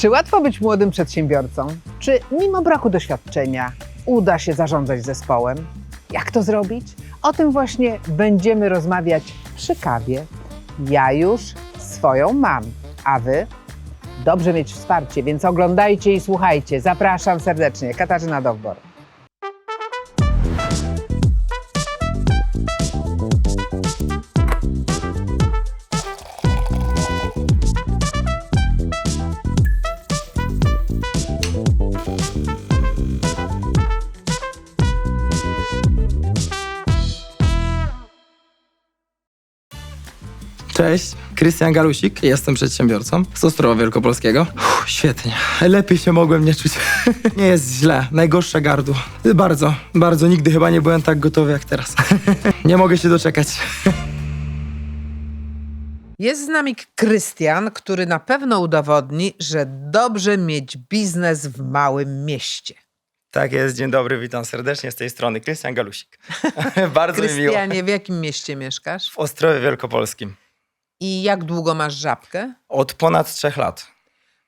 Czy łatwo być młodym przedsiębiorcą? Czy mimo braku doświadczenia uda się zarządzać zespołem? Jak to zrobić? O tym właśnie będziemy rozmawiać przy kawie. Ja już swoją mam, a wy? Dobrze mieć wsparcie, więc oglądajcie i słuchajcie. Zapraszam serdecznie. Katarzyna Dowbor. Cześć, Krystian Galusik, jestem przedsiębiorcą z Ostrowa Wielkopolskiego. Uff, świetnie, lepiej się mogłem nie czuć. nie jest źle, najgorsze gardło. Bardzo, bardzo, nigdy chyba nie byłem tak gotowy jak teraz. nie mogę się doczekać. Jest z nami Krystian, który na pewno udowodni, że dobrze mieć biznes w małym mieście. Tak jest, dzień dobry, witam serdecznie z tej strony, Krystian Galusik. bardzo mi miło. Krystianie, w jakim mieście mieszkasz? W Ostrowie Wielkopolskim. I jak długo masz żabkę? Od ponad trzech lat.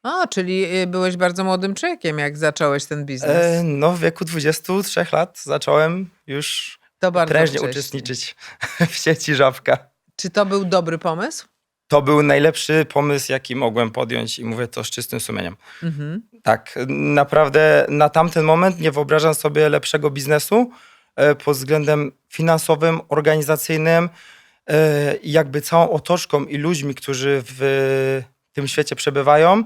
O, czyli y, byłeś bardzo młodym człowiekiem, jak zacząłeś ten biznes. E, no, w wieku 23 lat zacząłem już to prężnie wcześnie. uczestniczyć w sieci Żabka. Czy to był dobry pomysł? To był najlepszy pomysł, jaki mogłem podjąć i mówię to z czystym sumieniem. Mhm. Tak, naprawdę na tamten moment nie wyobrażam sobie lepszego biznesu e, pod względem finansowym, organizacyjnym i jakby całą otoczką i ludźmi, którzy w tym świecie przebywają.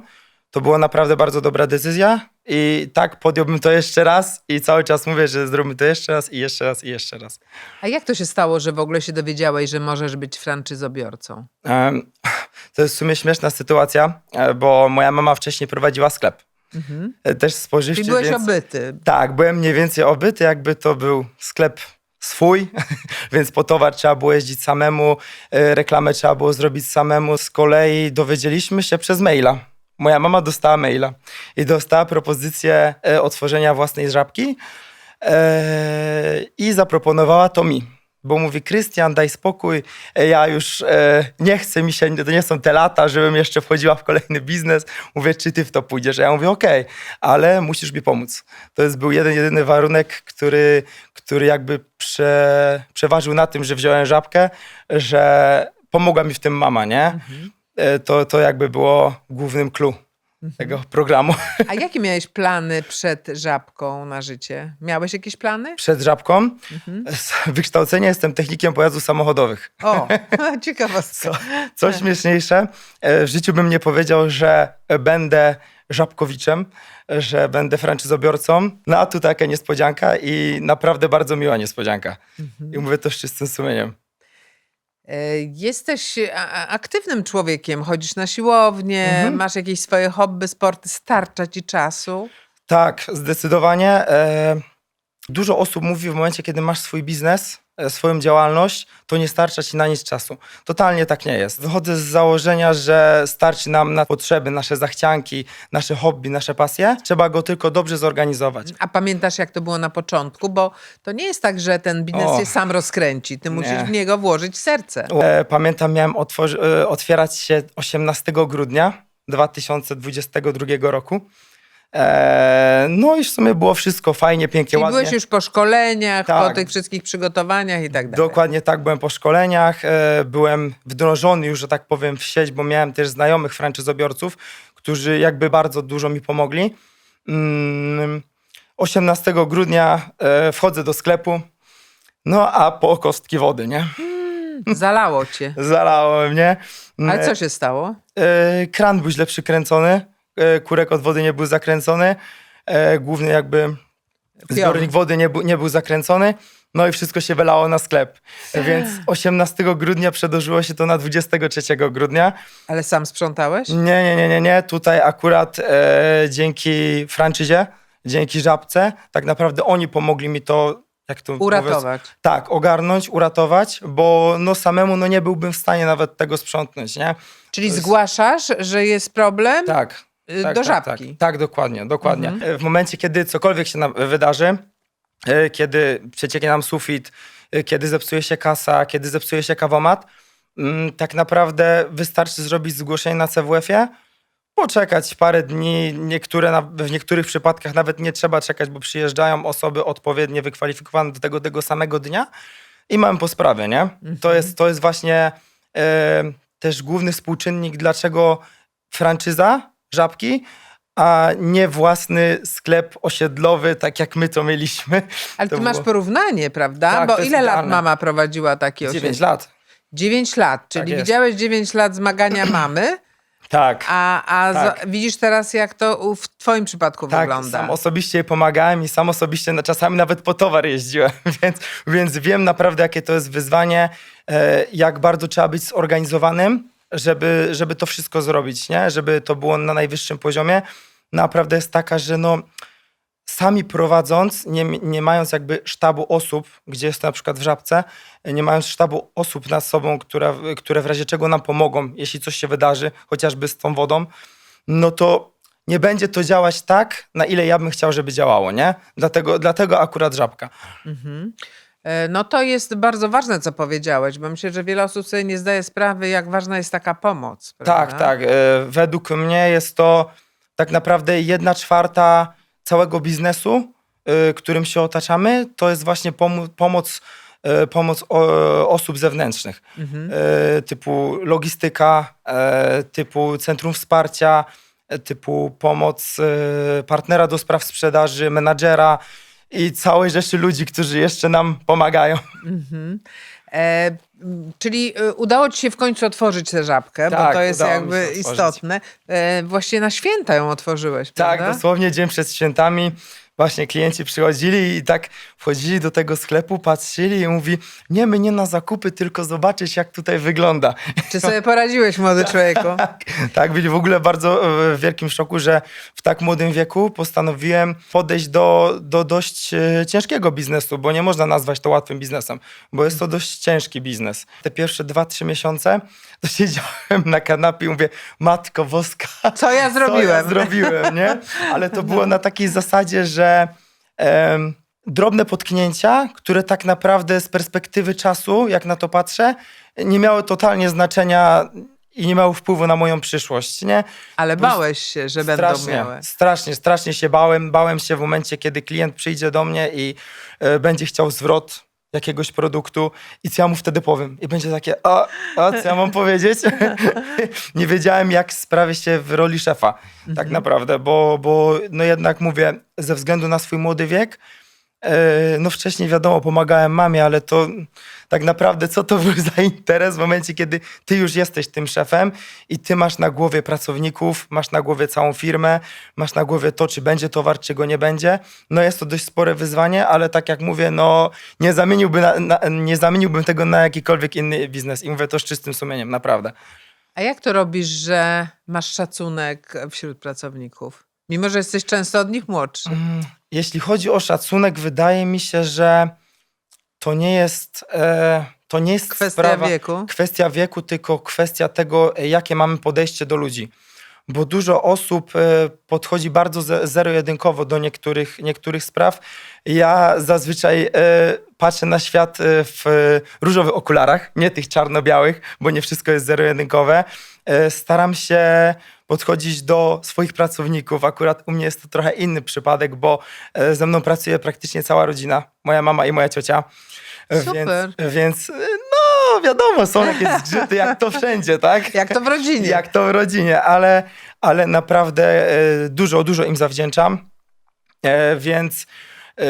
To była naprawdę bardzo dobra decyzja i tak podjąłbym to jeszcze raz i cały czas mówię, że zróbmy to jeszcze raz i jeszcze raz i jeszcze raz. A jak to się stało, że w ogóle się dowiedziałeś, że możesz być franczyzobiorcą? To jest w sumie śmieszna sytuacja, e, bo moja mama wcześniej prowadziła sklep. Mhm. e, Też spożywczy, Czyli byłeś więc... obyty. Tak, byłem mniej więcej obyty, jakby to był sklep swój, więc po towar trzeba było jeździć samemu, e, reklamę trzeba było zrobić samemu. Z kolei dowiedzieliśmy się przez maila. Moja mama dostała maila i dostała propozycję e, otworzenia własnej żabki e, i zaproponowała to mi. Bo mówi, Krystian, daj spokój, ja już e, nie chcę mi się, to nie są te lata, żebym jeszcze wchodziła w kolejny biznes. Mówię, czy ty w to pójdziesz? Ja mówię, okej, ale musisz mi pomóc. To jest był jeden, jedyny warunek, który, który jakby prze, przeważył na tym, że wziąłem żabkę, że pomogła mi w tym mama, nie? E, To, to jakby było głównym clue tego programu. A jakie miałeś plany przed żabką na życie? Miałeś jakieś plany? Przed żabką z wykształcenia jestem technikiem pojazdów samochodowych. O, ciekawostka. Co śmieszniejsze, e, w życiu bym nie powiedział, że będę żabkowiczem, że będę franczyzobiorcą. No a tu taka niespodzianka i naprawdę bardzo miła niespodzianka. I mówię to z czystym sumieniem. E, Jesteś aktywnym człowiekiem, chodzisz na siłownię, Mhm. masz jakieś swoje hobby, sporty, starcza ci czasu. Tak, zdecydowanie. E, dużo osób mówi w momencie, kiedy masz swój biznes, swoją działalność, to nie starcza ci na nic czasu. Totalnie tak nie jest. Wychodzę z założenia, że starczy nam na potrzeby, nasze zachcianki, nasze hobby, nasze pasje. Trzeba go tylko dobrze zorganizować. A pamiętasz, jak to było na początku? Bo to nie jest tak, że ten biznes O. się sam rozkręci. Ty musisz Nie. w niego włożyć serce. E, pamiętam, miałem e, otwierać się 18 grudnia 2022 roku. E, no i w sumie było wszystko fajnie, pięknie, Czyli ładnie. byłeś już po szkoleniach, po Tak. tych wszystkich przygotowaniach i tak dalej. Dokładnie tak, byłem po szkoleniach, e, byłem wdrożony już, że tak powiem, w sieć, bo miałem też znajomych franczyzobiorców, którzy jakby bardzo dużo mi pomogli. Mm, 18 grudnia e, wchodzę do sklepu, no a po kostki wody, nie? Zalało cię. Zalało mnie. Ale co się stało? E, kran był źle przykręcony, kurek od wody nie był zakręcony, e, główny jakby zbiornik wody nie, był- nie był zakręcony, no i wszystko się wylało na sklep. Więc 18 grudnia przedłużyło się to na 23 grudnia. Ale sam sprzątałeś? Nie, nie, nie, nie, nie. Tutaj akurat e, dzięki franczyzie, dzięki żabce, tak naprawdę oni pomogli mi to, jak to mówiąc, Uratować. tak, ogarnąć, uratować, bo no samemu no nie byłbym w stanie nawet tego sprzątnąć, nie? Czyli jest- zgłaszasz, że jest problem? Tak. Y, tak do tak, żabki. Tak, tak dokładnie, dokładnie. Mhm. E, W momencie, kiedy cokolwiek się nam wydarzy, e, kiedy przecieknie nam sufit, kiedy zepsuje się kasa, kiedy zepsuje się kawomat, mm, tak naprawdę wystarczy zrobić zgłoszenie na CWF-ie, poczekać parę dni. Niektóre, w niektórych przypadkach nawet nie trzeba czekać, bo przyjeżdżają osoby odpowiednio wykwalifikowane do tego, tego samego dnia i mamy po sprawie, nie? To, jest, to jest właśnie e, też główny współczynnik, dlaczego franczyza Żabki, a nie własny sklep osiedlowy, tak jak my to mieliśmy. Ale To ty masz było- porównanie, prawda? Tak, Bo ile lat mama prowadziła taki 9 osiedle? lat. 9 lat, czyli jest. widziałeś 9 lat zmagania mamy, Tak. a, a Tak. widzisz teraz, jak to w twoim przypadku Tak, wygląda. sam osobiście pomagałem i sam osobiście na, czasami nawet po towar jeździłem, więc, więc wiem naprawdę, jakie to jest wyzwanie, e, jak bardzo trzeba być zorganizowanym, żeby, żeby to wszystko zrobić, nie? żeby to było na najwyższym poziomie. Naprawdę jest taka, że no, sami prowadząc, nie, nie mając jakby sztabu osób, gdzie jest na przykład w Żabce, nie mając sztabu osób nad sobą, które, które w razie czego nam pomogą, jeśli coś się wydarzy, chociażby z tą wodą, no to nie będzie to działać tak, na ile ja bym chciał, żeby działało, nie? Dlatego, dlatego akurat Żabka. Mhm. E, No to jest bardzo ważne, co powiedziałeś, bo myślę, że wiele osób sobie nie zdaje sprawy, jak ważna jest taka pomoc. Tak, prawda? tak. e, Według mnie jest to tak naprawdę jedna czwarta całego biznesu, e, którym się otaczamy, to jest właśnie pomo- pomoc, pomoc osób zewnętrznych. Mhm. typu logistyka, typu centrum wsparcia, typu pomoc partnera do spraw sprzedaży, menadżera i całej rzeszy ludzi, którzy jeszcze nam pomagają. Mhm. E, czyli e, udało ci się w końcu otworzyć tę żabkę, bo Tak, to jest jakby istotne. E, właściwie na święta ją otworzyłeś, Tak, prawda? dosłownie dzień przed świętami właśnie klienci przychodzili i tak wchodzili do tego sklepu, patrzyli i mówi, nie, my nie na zakupy, tylko zobaczyć, jak tutaj wygląda. Czy sobie poradziłeś, młody człowieku? Tak, byli w ogóle bardzo e, w wielkim szoku, że w tak młodym wieku postanowiłem podejść do, do dość e, ciężkiego biznesu, bo nie można nazwać to łatwym biznesem, bo jest to dość ciężki biznes. Te pierwsze dwa, trzy miesiące to siedziałem na kanapie i mówię, matko boska, Co ja co ja zrobiłem? zrobiłem, nie? Ale to było na takiej zasadzie, że em, drobne potknięcia, które tak naprawdę z perspektywy czasu, jak na to patrzę, nie miały totalnie znaczenia i nie miały wpływu na moją przyszłość, nie? Ale bałeś się, że będą strasznie, miały. strasznie, strasznie się bałem. Bałem się w momencie, kiedy klient przyjdzie do mnie i e, będzie chciał zwrot jakiegoś produktu i co ja mu wtedy powiem. I będzie takie, a, a co ja mam powiedzieć? nie wiedziałem, jak sprawię się w roli szefa, Mhm. tak naprawdę, bo, bo no jednak mówię, ze względu na swój młody wiek, no wcześniej wiadomo, pomagałem mamie, ale to tak naprawdę co to był za interes w momencie, kiedy ty już jesteś tym szefem i ty masz na głowie pracowników, masz na głowie całą firmę, masz na głowie to, czy będzie towar, czy go nie będzie. No jest to dość spore wyzwanie, ale tak jak mówię, no nie, zamieniłby na, na, nie zamieniłbym tego na jakikolwiek inny biznes i mówię to z czystym sumieniem, naprawdę. A jak to robisz, że masz szacunek wśród pracowników? Mimo, że jesteś często od nich młodszy. Jeśli chodzi o szacunek, wydaje mi się, że to nie jest, e, to nie jest Kwestia sprawa, wieku. kwestia wieku, tylko kwestia tego, jakie mamy podejście do ludzi. Bo dużo osób e, podchodzi bardzo ze- zero-jedynkowo do niektórych, niektórych spraw. Ja zazwyczaj e, patrzę na świat w różowych okularach, nie tych czarno-białych, bo nie wszystko jest zero-jedynkowe. Staram się podchodzić do swoich pracowników. Akurat u mnie jest to trochę inny przypadek, bo e, ze mną pracuje praktycznie cała rodzina, moja mama i moja ciocia. E, Super. Więc, więc e, no wiadomo, są jakieś zgrzyty, jak to wszędzie, tak? Jak to w rodzinie. Jak to w rodzinie, ale, ale naprawdę dużo, dużo im zawdzięczam. Więc,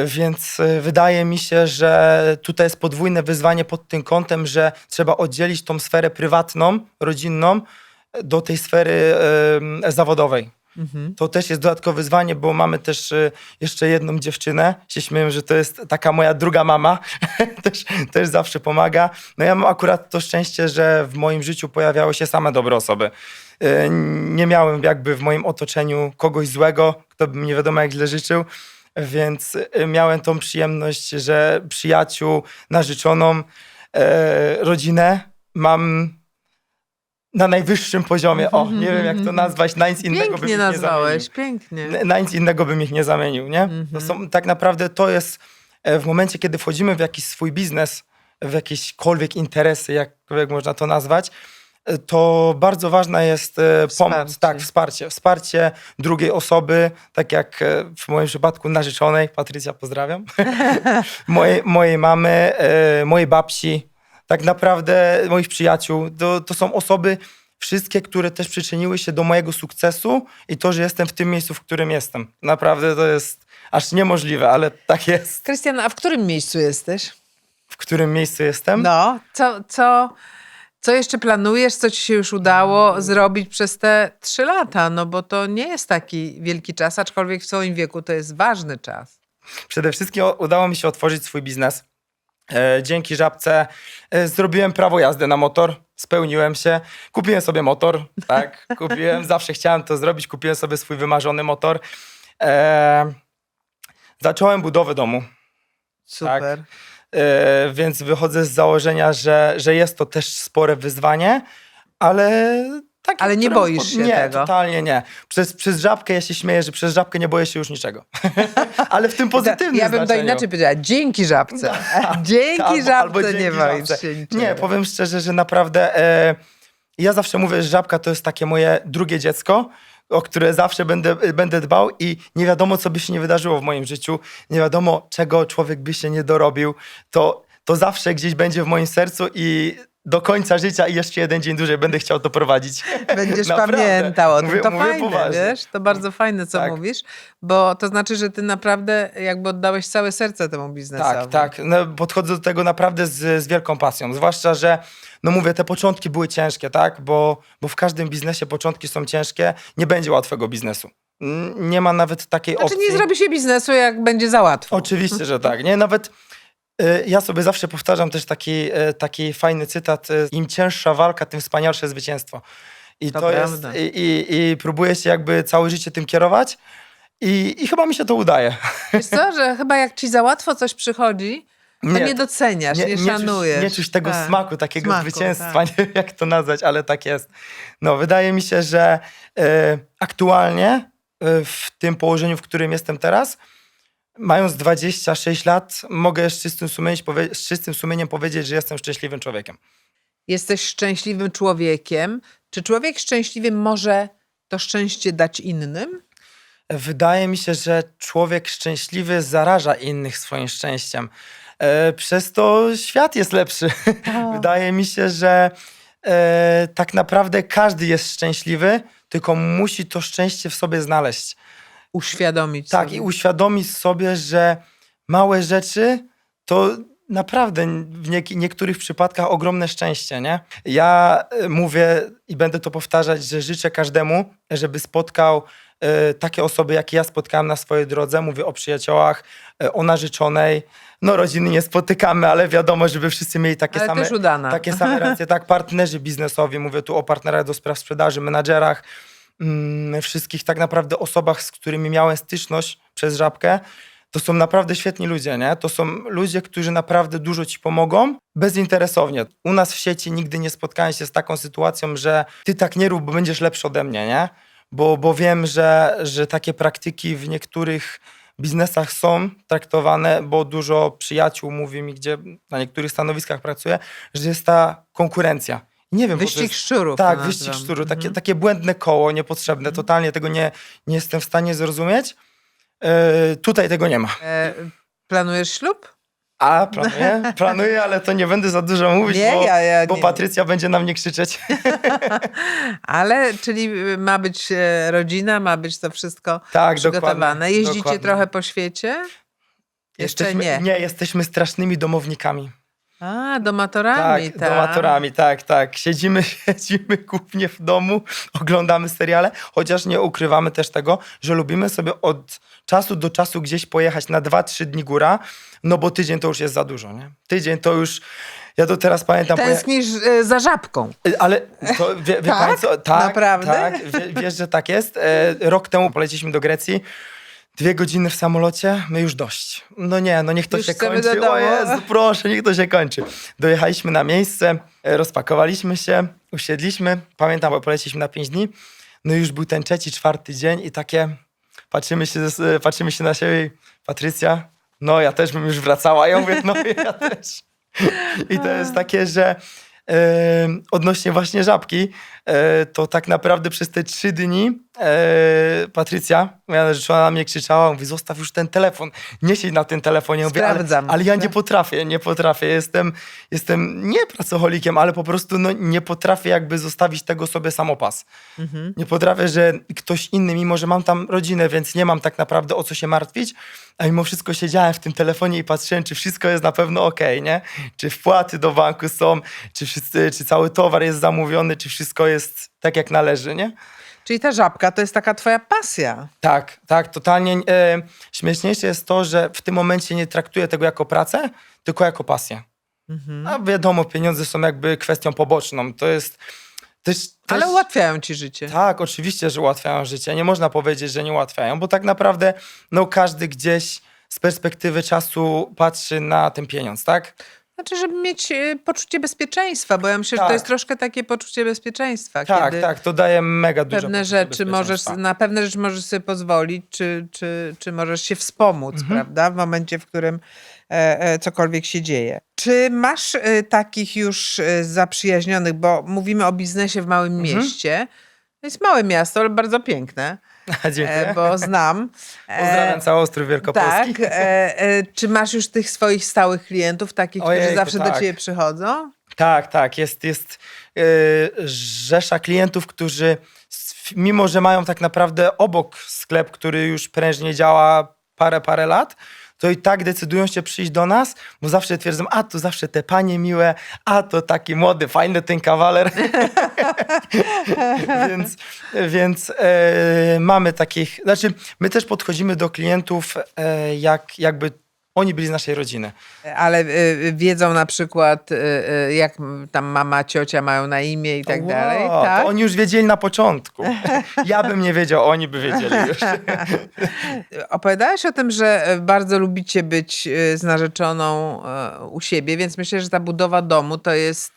więc wydaje mi się, że tutaj jest podwójne wyzwanie pod tym kątem, że trzeba oddzielić tą sferę prywatną, rodzinną do tej sfery zawodowej. Mhm. To też jest dodatkowe wyzwanie, bo mamy też e, jeszcze jedną dziewczynę. Się śmieję, że to jest taka moja druga mama. też, też zawsze pomaga. No ja mam akurat to szczęście, że w moim życiu pojawiały się same dobre osoby. E, Nie miałem jakby w moim otoczeniu kogoś złego, kto by mi nie wiadomo jak źle życzył. Więc e, miałem tą przyjemność, że przyjaciół, narzeczoną, rodzinę mam na najwyższym poziomie. O, nie wiem jak to nazwać, na nic innego bym Pięknie ich nie nazwałeś, zamienił. pięknie. Na nic innego bym ich nie zamienił, nie? To są, tak naprawdę to jest e, w momencie, kiedy wchodzimy w jakiś swój biznes, w jakiekolwiek interesy, jak, można to nazwać, to bardzo ważna jest e, pomoc, Wsparcie. tak, wsparcie. Wsparcie drugiej osoby, tak jak e, w moim przypadku narzeczonej, Patrycja, pozdrawiam, mojej, mojej mamy, e, mojej babci, tak naprawdę moich przyjaciół. To, to są osoby wszystkie, które też przyczyniły się do mojego sukcesu i to, że jestem w tym miejscu, w którym jestem. Naprawdę to jest aż niemożliwe, ale tak jest. Krystian, a w którym miejscu jesteś? W którym miejscu jestem? No, co, co, co jeszcze planujesz, co ci się już udało zrobić przez te trzy lata? No bo to nie jest taki wielki czas, aczkolwiek w swoim wieku to jest ważny czas. Przede wszystkim udało mi się otworzyć swój biznes. E, dzięki żabce e, zrobiłem prawo jazdy na motor, spełniłem się, kupiłem sobie motor, tak, kupiłem, zawsze chciałem to zrobić, kupiłem sobie swój wymarzony motor. E, zacząłem budowę domu, Super. e, więc wychodzę z założenia, że, że jest to też spore wyzwanie, ale... Ale nie boisz się nie, tego? totalnie nie. Przez, przez żabkę ja się śmieję, że przez żabkę nie boję się już niczego. ale w tym pozytywnym Ja bym to znaczeniu. inaczej powiedziała. Dzięki żabce. Dzięki Albo- żabce albo nie dzięki boisz żabce. się niczego. Nie, powiem szczerze, że naprawdę e, ja zawsze mówię, że żabka to jest takie moje drugie dziecko, o które zawsze będę, będę dbał i nie wiadomo, co by się nie wydarzyło w moim życiu, nie wiadomo, czego człowiek by się nie dorobił, to, to zawsze gdzieś będzie w moim sercu i do końca życia i jeszcze jeden dzień dłużej będę chciał to prowadzić. Będziesz Naprawdę. pamiętał o tym. Mówię- to mówię fajne, poważnie. wiesz? To bardzo fajne, co Tak. mówisz, bo to znaczy, że ty naprawdę jakby oddałeś całe serce temu biznesowi. Tak, tak. No, podchodzę do tego naprawdę z, z wielką pasją. Zwłaszcza, że no mówię, te początki były ciężkie, tak? Bo, bo w każdym biznesie początki są ciężkie. Nie będzie łatwego biznesu. Nie ma nawet takiej Znaczy opcji. nie zrobi się biznesu, jak będzie za łatwo. Oczywiście, że tak. Nie, nawet ja sobie zawsze powtarzam też taki, y, taki fajny cytat. y, Im cięższa walka, tym wspanialsze zwycięstwo. I To to, jest. I, i, I próbuję się jakby całe życie tym kierować. I, I chyba mi się to udaje. Wiesz co, że chyba jak ci za łatwo coś przychodzi, to nie, Nie, doceniasz, nie, szanujesz. Czuć, nie czuć tego Tak. smaku, takiego Smaku, zwycięstwa, tak. nie wiem jak to nazwać, ale tak jest. No, wydaje mi się, że e, aktualnie e, w tym położeniu, w którym jestem teraz, mając 26 lat, mogę z czystym, sumieniem, z czystym sumieniem powiedzieć, że jestem szczęśliwym człowiekiem. Jesteś szczęśliwym człowiekiem. Czy człowiek szczęśliwy może to szczęście dać innym? Wydaje mi się, że człowiek szczęśliwy zaraża innych swoim szczęściem. E, przez to świat jest lepszy. Wydaje mi się, że e, tak naprawdę każdy jest szczęśliwy, tylko musi to szczęście w sobie znaleźć. Uświadomić Tak, sobie. i uświadomić sobie, że małe rzeczy to naprawdę w niek- niektórych przypadkach ogromne szczęście, nie? Ja e, mówię i będę to powtarzać, że życzę każdemu, żeby spotkał e, takie osoby, jakie ja spotkałem na swojej drodze. Mówię o przyjaciołach, e, o narzeczonej. No rodziny nie spotykamy, ale wiadomo, żeby wszyscy mieli takie Ale same... Takie same racje, tak, partnerzy biznesowi, mówię tu o partnerach do spraw sprzedaży, menadżerach, wszystkich tak naprawdę osobach, z którymi miałem styczność przez żabkę, to są naprawdę świetni ludzie, nie? To są ludzie, którzy naprawdę dużo ci pomogą bezinteresownie. U nas w sieci nigdy nie spotkałem się z taką sytuacją, że ty tak nie rób, bo będziesz lepszy ode mnie, nie? Bo, bo wiem, że, że takie praktyki w niektórych biznesach są traktowane, bo dużo przyjaciół mówi mi, gdzie na niektórych stanowiskach pracuję, że jest ta konkurencja. Nie wiem, Wyścig jest, szczurów. tak, wyścig nazywam. szczuru, takie, Mhm. takie błędne koło, niepotrzebne. Totalnie tego nie, nie jestem w stanie zrozumieć. E, tutaj tego nie ma. E, planujesz ślub? A, planuję, planuję, ale to nie będę za dużo mówić, Nie, bo, ja- ja bo nie- Patrycja będzie na mnie krzyczeć. Ale, czyli y, ma być e, rodzina, ma być to wszystko tak, przygotowane. dokładnie. Jeździcie dokładnie. trochę po świecie? Jeszcze Jesteśmy, nie. Nie, jesteśmy strasznymi domownikami. A, domatorami, tak, tak. domatorami, tak, tak. Siedzimy, siedzimy głównie w domu, oglądamy seriale, chociaż nie ukrywamy też tego, że lubimy sobie od czasu do czasu gdzieś pojechać na 2-3 dni góra, no bo tydzień to już jest za dużo, nie? Tydzień to już, ja to teraz pamiętam... Tęsknisz e, za żabką. Ale to, wie, wie Tak? Tak, Naprawdę? Tak, wie, wiesz, że tak jest. E, rok temu poleciliśmy do Grecji. Dwie godziny w samolocie, my już dość. No nie, no niech to Już się chcemy kończy. do domu. O Jezu, proszę, niech to się kończy. Dojechaliśmy na miejsce, e, rozpakowaliśmy się, usiedliśmy. Pamiętam, bo poleciliśmy na pięć dni. No i już był ten trzeci, czwarty dzień i takie patrzymy się, z- patrzymy się na siebie i Patrycja, no ja też bym już wracała. Ja mówię, no ja też. I to jest takie, że e, odnośnie właśnie żabki, e, to tak naprawdę przez te trzy dni e, Patrycja, moja narzeczona na mnie krzyczała, mówi zostaw już ten telefon, nie siedź na tym telefonie. Ja Mówię, ale, ale ja nie potrafię, nie potrafię. Jestem, jestem nie pracocholikiem, ale po prostu no, nie potrafię jakby zostawić tego sobie samopas. Mhm. Nie potrafię, że ktoś inny, mimo że mam tam rodzinę, więc nie mam tak naprawdę o co się martwić, a mimo wszystko siedziałem w tym telefonie i patrzyłem, czy wszystko jest na pewno ok, nie? Czy wpłaty do banku są, czy, wszyscy, czy cały towar jest zamówiony, czy wszystko jest tak, jak należy, nie? Czyli ta żabka to jest taka twoja pasja. Tak, tak, totalnie. E, śmieszniejsze jest to, że w tym momencie nie traktuję tego jako pracę, tylko jako pasję. Mhm. A wiadomo, pieniądze są jakby kwestią poboczną. To jest też... Ale też... ułatwiają ci życie. Tak, oczywiście, że ułatwiają życie. Nie można powiedzieć, że nie ułatwiają, bo tak naprawdę no, każdy gdzieś z perspektywy czasu patrzy na ten pieniądz, tak? Znaczy, żeby mieć e, poczucie bezpieczeństwa, bo ja myślę, że to Tak. jest troszkę takie poczucie bezpieczeństwa, Tak, tak, to daje mega dużo pewne rzeczy możesz, na pewne rzeczy możesz sobie pozwolić, czy, czy, czy możesz się wspomóc, Mhm. prawda, w momencie, w którym e, e, cokolwiek się dzieje. Czy masz e, takich już e, zaprzyjaźnionych, bo mówimy o biznesie w małym Mhm. mieście, to jest małe miasto, ale bardzo piękne, Dziękuję. e, bo znam. E, Pozdrawiam cały Ostrów Wielkopolski. Tak. E, e, czy masz już tych swoich stałych klientów, takich, którzy Ojejku, zawsze do tak. ciebie przychodzą? Tak, tak. Jest, jest yy, rzesza klientów, którzy mimo, że mają tak naprawdę obok sklep, który już prężnie działa parę, parę lat, to i tak decydują się przyjść do nas, bo zawsze twierdzą, a tu zawsze te panie miłe, a to taki młody, fajny ten kawaler. więc więc e, mamy takich, znaczy my też podchodzimy do klientów e, jak jakby oni byli z naszej rodziny. Ale y, wiedzą na przykład, y, y, jak tam mama, ciocia mają na imię i tak Wow, dalej. to Tak? Oni już wiedzieli na początku. Ja bym nie wiedział, oni by wiedzieli już. Opowiadałeś o tym, że e, bardzo lubicie być e, z narzeczoną e, u siebie, więc myślę, że ta budowa domu to jest,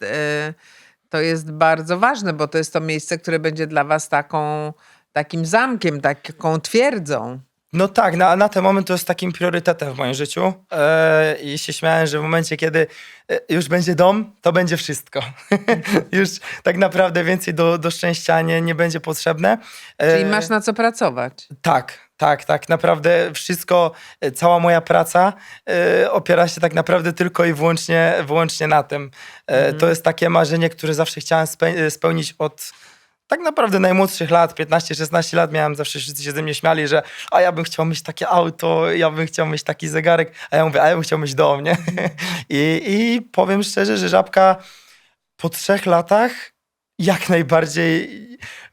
to jest bardzo ważne, bo to jest to miejsce, które będzie dla was taką, takim zamkiem, taką twierdzą. No tak, na, na ten moment to jest takim priorytetem w moim życiu. E, I się śmiałem, że w momencie, kiedy e, już będzie dom, to będzie wszystko. już tak naprawdę więcej do, do szczęścia nie, nie będzie potrzebne. E, Czyli masz na co pracować. Tak, tak, tak. Naprawdę wszystko, cała moja praca e, opiera się tak naprawdę tylko i wyłącznie, wyłącznie na tym. E, To jest takie marzenie, które zawsze chciałem spe- spełnić od tak naprawdę najmłodszych lat, 15-16 lat miałem, zawsze wszyscy się ze mnie śmiali, że a ja bym chciał mieć takie auto, ja bym chciał mieć taki zegarek, a ja mówię, a ja bym chciał mieć dom, nie? I, I powiem szczerze, że Żabka po trzech latach jak najbardziej,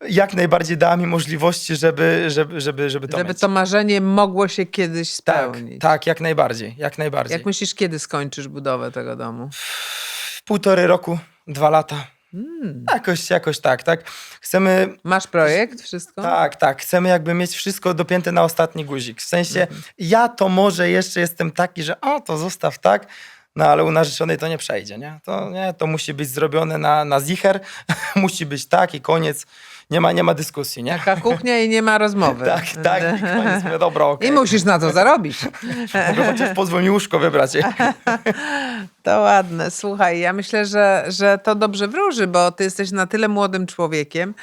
jak najbardziej dała mi możliwości, żeby, żeby, żeby, żeby to Żeby mieć. to marzenie mogło się kiedyś tak, spełnić. tak, jak najbardziej, jak najbardziej. Jak myślisz, kiedy skończysz budowę tego domu? W półtorej roku, dwa lata. Mm. Jakoś, jakoś tak, tak. Chcemy, Masz projekt, wszystko? tak, tak, chcemy jakby mieć wszystko dopięte na ostatni guzik. W sensie, ja to może jeszcze jestem taki, że a, to zostaw tak, no ale u narzeczonej to nie przejdzie, nie? To, nie, to musi być zrobione na, na zicher, musi być tak i koniec. Nie ma, nie ma dyskusji, nie? Taka kuchnia i nie ma rozmowy. Tak, tak, i koniec. Mówię, dobra, okej. I musisz na to zarobić. Mogę chociaż pozwól mi łóżko wybrać. To ładne. Słuchaj, ja myślę, że, że to dobrze wróży, bo ty jesteś na tyle młodym człowiekiem,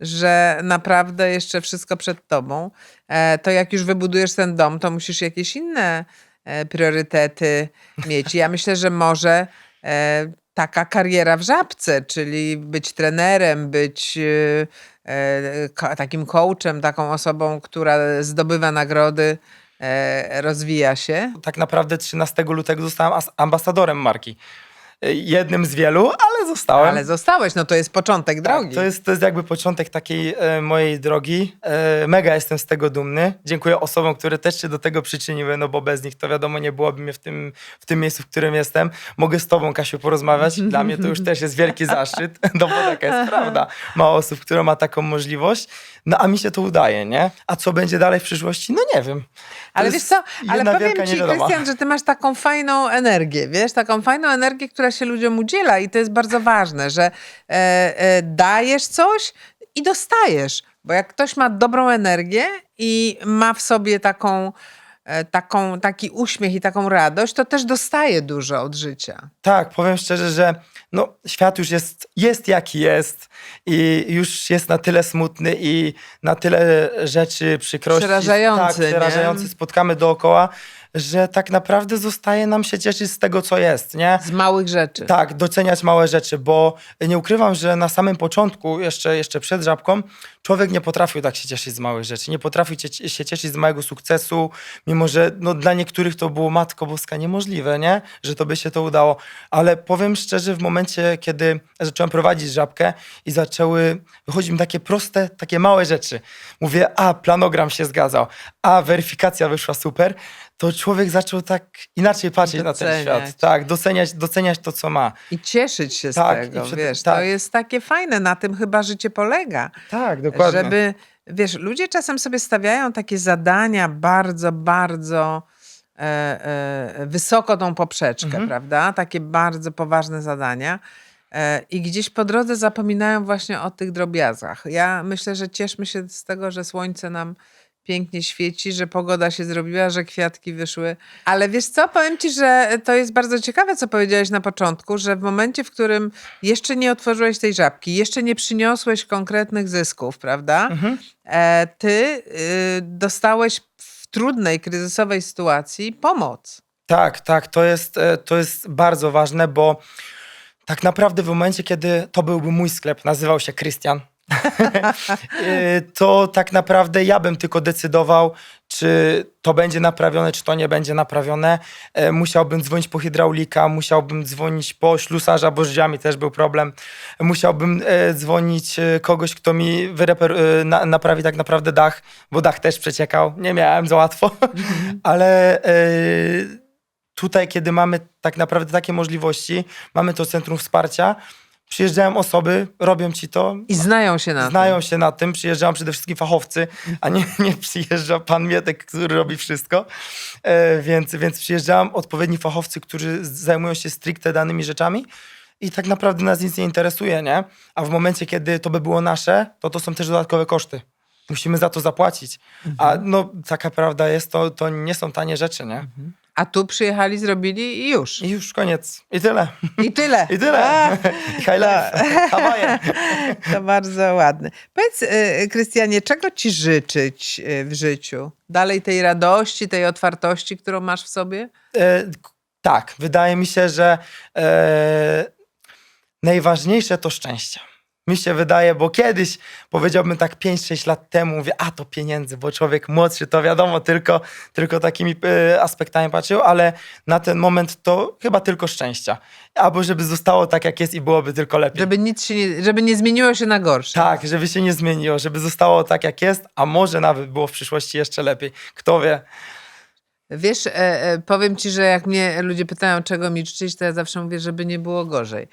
że naprawdę jeszcze wszystko przed tobą. E, To jak już wybudujesz ten dom, to musisz jakieś inne e, priorytety mieć. Ja myślę, że może e, taka kariera w żabce, czyli być trenerem, być e, e, takim coachem, taką osobą, która zdobywa nagrody, e, rozwija się. tak naprawdę 13 lutego zostałem as- ambasadorem marki. Jednym z wielu, ale zostałem. Ale zostałeś, no to jest początek Tak, drogi. to, jest, to jest jakby początek takiej e, mojej drogi. E, mega jestem z tego dumny. Dziękuję osobom, które też się do tego przyczyniły, no bo bez nich to wiadomo nie byłoby mnie w tym, w tym miejscu, w którym jestem. Mogę z tobą, Kasiu, porozmawiać. Dla mnie to już też jest wielki zaszczyt, no bo taka jest prawda. Mało osób, które ma taką możliwość. No a mi się to udaje, nie? A co będzie dalej w przyszłości? No nie wiem. To Ale wiesz co, ale powiem ci. Krystian, że ty masz taką fajną energię, wiesz, taką fajną energię, która się ludziom udziela i to jest bardzo ważne, że e, e, dajesz coś i dostajesz, bo jak ktoś ma dobrą energię i ma w sobie taką taką, taki uśmiech i taką radość, to też dostaje dużo od życia. Tak, powiem szczerze, że no, świat już jest, jest jaki jest i już jest na tyle smutny i na tyle rzeczy, przykrości. Przerażający, tak, nie? przerażający spotkamy dookoła, że tak naprawdę zostaje nam się cieszyć z tego, co jest, nie? Z małych rzeczy. Tak, doceniać małe rzeczy, bo nie ukrywam, że na samym początku, jeszcze, jeszcze przed żabką, człowiek nie potrafił tak się cieszyć z małych rzeczy, nie potrafił się cieszyć z małego sukcesu, mimo że no, dla niektórych to było Matko Boska niemożliwe, nie? Że to by się to udało. Ale powiem szczerze, w momencie, kiedy zacząłem prowadzić żabkę i zaczęły wychodzić mi takie proste, takie małe rzeczy. Mówię, a planogram się zgadzał, a weryfikacja wyszła super, to człowiek zaczął tak inaczej patrzeć na ten Doceniać. świat. Tak, doceniać, doceniać to, co ma. I cieszyć się z Tak, tego, i przed- wiesz, to tak. jest takie fajne, na tym chyba życie polega. Tak, dokładnie. Żeby, wiesz, ludzie czasem sobie stawiają takie zadania bardzo, bardzo e, e, wysoko tą poprzeczkę, Mhm. prawda? Takie bardzo poważne zadania. E, I gdzieś po drodze zapominają właśnie o tych drobiazgach. Ja myślę, że cieszmy się z tego, że słońce nam pięknie świeci, że pogoda się zrobiła, że kwiatki wyszły. Ale wiesz co, powiem ci, że to jest bardzo ciekawe, co powiedziałeś na początku, że w momencie, w którym jeszcze nie otworzyłeś tej żabki, jeszcze nie przyniosłeś konkretnych zysków, prawda? Mhm. E, ty y, dostałeś w trudnej, kryzysowej sytuacji pomoc. Tak, tak, to jest, e, to jest bardzo ważne, bo tak naprawdę w momencie, kiedy to byłby mój sklep, nazywał się Krystian, to tak naprawdę ja bym tylko decydował, czy to będzie naprawione, czy to nie będzie naprawione. E, Musiałbym dzwonić po hydraulika, musiałbym dzwonić po ślusarza, bo z drzwiami też był problem. Musiałbym e, dzwonić e, kogoś, kto mi wyreper, e, na, naprawi tak naprawdę dach, bo dach też przeciekał. Nie miałem za łatwo, ale e, tutaj, kiedy mamy tak naprawdę takie możliwości, mamy to centrum wsparcia, przyjeżdżają osoby, robią ci to, I znają się na znają tym. się na tym, przyjeżdżają przede wszystkim fachowcy, a nie, nie przyjeżdża pan Mietek, który robi wszystko, e, więc, więc przyjeżdżają odpowiedni fachowcy, którzy zajmują się stricte danymi rzeczami i tak naprawdę nas nic nie interesuje, nie? A w momencie, kiedy to by było nasze, to to są też dodatkowe koszty. Musimy za to zapłacić. A no, taka prawda jest, to, to nie są tanie rzeczy, nie? A tu przyjechali, zrobili i już. I już koniec. I tyle. I tyle. I tyle. A, I. Hawaje. to bardzo ładne. Powiedz, y, Krystianie, czego ci życzyć y, w życiu? Dalej tej radości, tej otwartości, którą masz w sobie? E, tak, wydaje mi się, że e, najważniejsze to szczęście. Mi się wydaje, bo kiedyś, powiedziałbym tak 5-6 lat temu, mówię, a to pieniędzy, bo człowiek młodszy to wiadomo, tylko, tylko takimi e, aspektami patrzył, ale na ten moment to chyba tylko szczęścia. Albo żeby zostało tak, jak jest i byłoby tylko lepiej. Żeby nic się nie, żeby nie zmieniło się na gorsze. Tak, żeby się nie zmieniło, żeby zostało tak, jak jest, a może nawet było w przyszłości jeszcze lepiej. Kto wie? Wiesz, e, e, powiem ci, że jak mnie ludzie pytają, czego mi życzyć, to ja zawsze mówię, żeby nie było gorzej.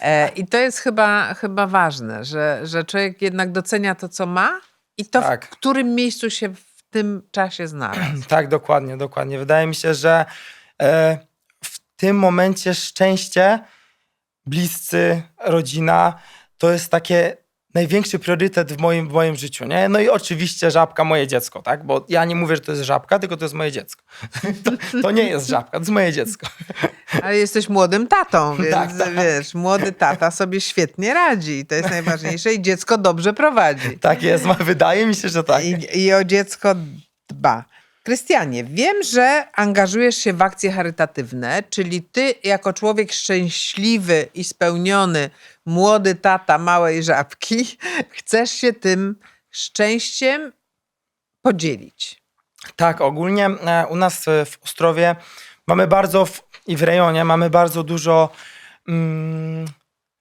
E, I to jest chyba, chyba ważne, że, że człowiek jednak docenia to, co ma i to, Tak. w którym miejscu się w tym czasie znalazł. Tak, dokładnie, dokładnie. Wydaje mi się, że e, w tym momencie szczęście, bliscy, rodzina, to jest takie największy priorytet w moim, w moim życiu, nie? No i oczywiście żabka, moje dziecko, tak? Bo ja nie mówię, że to jest żabka, tylko to jest moje dziecko. To, to nie jest żabka, to jest moje dziecko. Ale jesteś młodym tatą, więc Tak, tak. wiesz, młody tata sobie świetnie radzi i to jest najważniejsze i dziecko dobrze prowadzi. Tak jest, wydaje mi się, że tak. I, I o dziecko dba. Krystianie, wiem, że angażujesz się w akcje charytatywne, czyli ty jako człowiek szczęśliwy i spełniony, młody tata małej żabki, chcesz się tym szczęściem podzielić. Tak, ogólnie e, u nas e, w Ostrowie mamy bardzo, w, i w rejonie mamy bardzo dużo mm,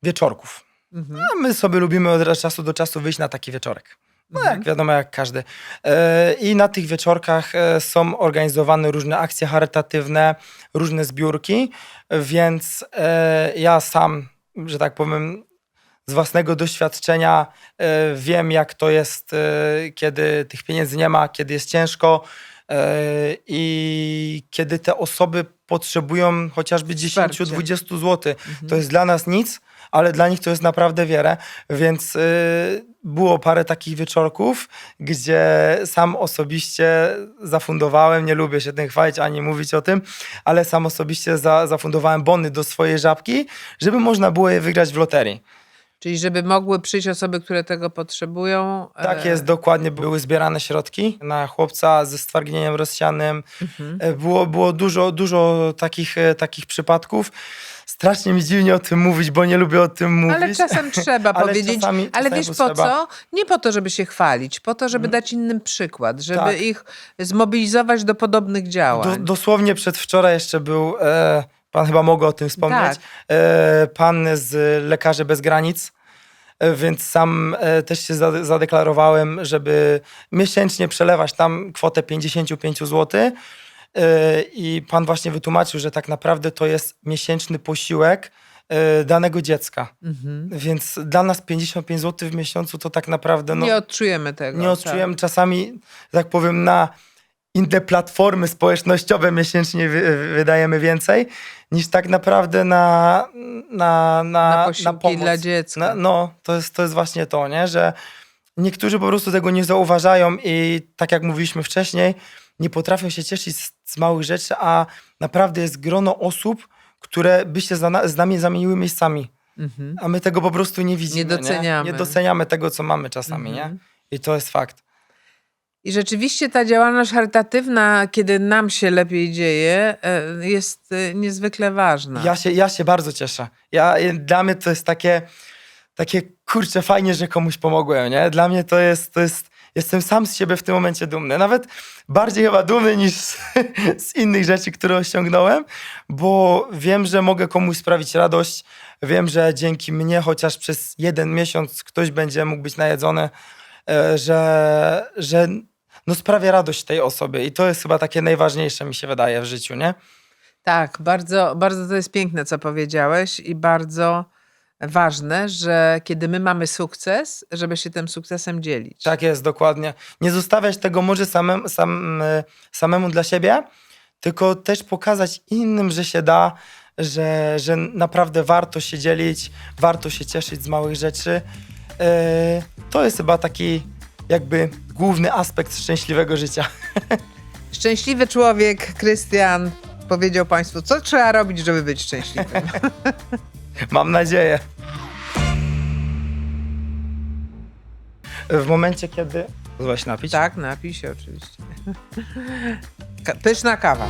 wieczorków. Mhm. A my sobie lubimy od czasu do czasu wyjść na taki wieczorek. No jak wiadomo, jak każdy. E, I na tych wieczorkach e, są organizowane różne akcje charytatywne, różne zbiórki, więc e, ja sam, że tak powiem, z własnego doświadczenia wiem, jak to jest, kiedy tych pieniędzy nie ma, kiedy jest ciężko i kiedy te osoby potrzebują chociażby Wsparcie. 10-20 zł. To jest dla nas nic, ale dla nich to jest naprawdę wiele, więc było parę takich wieczorków, gdzie sam osobiście zafundowałem, nie lubię się tym chwalić ani mówić o tym, ale sam osobiście za, zafundowałem bony do swojej żabki, żeby można było je wygrać w loterii. Czyli żeby mogły przyjść osoby, które tego potrzebują. Tak e, jest, dokładnie. Były zbierane środki na chłopca ze stwardnieniem rozsianym. Mhm. E, Było, było dużo, dużo takich, e, takich przypadków. Strasznie mi dziwnie o tym mówić, bo nie lubię o tym mówić. Ale czasem trzeba Ale powiedzieć. czasami- ale czasami wiesz po potrzeba. co? Nie po to, żeby się chwalić, po to, żeby dać innym przykład, żeby Tak. ich zmobilizować do podobnych Do, działań. dosłownie przedwczoraj jeszcze był, e, pan chyba mogę o tym wspomnieć, Tak. e, pan z Lekarzy Bez Granic, e, więc sam e, też się zade- zadeklarowałem, żeby miesięcznie przelewać tam kwotę 55 zł. E, I pan właśnie wytłumaczył, że tak naprawdę to jest miesięczny posiłek e, danego dziecka. Mhm. Więc dla nas 55 zł w miesiącu to tak naprawdę no, nie odczujemy tego. nie odczułem czasami, że tak powiem, na inne platformy społecznościowe miesięcznie wy, wydajemy więcej niż tak naprawdę na, na, na, Na posiłki pomoc. dla dziecka. Na, no, to jest, to jest właśnie to, nie? że niektórzy po prostu tego nie zauważają i tak jak mówiliśmy wcześniej, nie potrafią się cieszyć z, z małych rzeczy, a naprawdę jest grono osób, które by się za, z nami zamieniły miejscami. Mhm. A my tego po prostu nie widzimy. Nie doceniamy. Nie, nie doceniamy tego, co mamy czasami, Mhm. nie? I to jest fakt. I rzeczywiście ta działalność charytatywna, kiedy nam się lepiej dzieje, e, jest e, niezwykle ważna. Ja się, ja się bardzo cieszę. Ja, dla mnie to jest takie, takie kurczę, fajnie, że komuś pomogłem, nie? Dla mnie to jest, to jest, jestem sam z siebie w tym momencie dumny. Nawet bardziej chyba dumny niż z, z innych rzeczy, które osiągnąłem, bo wiem, że mogę komuś sprawić radość. Wiem, że dzięki mnie chociaż przez jeden miesiąc ktoś będzie mógł być najedzony, e, że, że no sprawia radość tej osobie i to jest chyba takie najważniejsze mi się wydaje w życiu, nie? Tak, bardzo, bardzo to jest piękne, co powiedziałeś i bardzo ważne, że kiedy my mamy sukces, żeby się tym sukcesem dzielić. Tak jest, dokładnie. Nie zostawiać tego może samem, sam, e, samemu dla siebie, tylko też pokazać innym, że się da, że, że naprawdę warto się dzielić, warto się cieszyć z małych rzeczy. E, To jest chyba taki jakby główny aspekt szczęśliwego życia. Szczęśliwy człowiek, Krystian, powiedział Państwu, co trzeba robić, żeby być szczęśliwym. Mam nadzieję. W momencie, kiedy... Się napić? tak, napij się oczywiście. Pyszna kawa.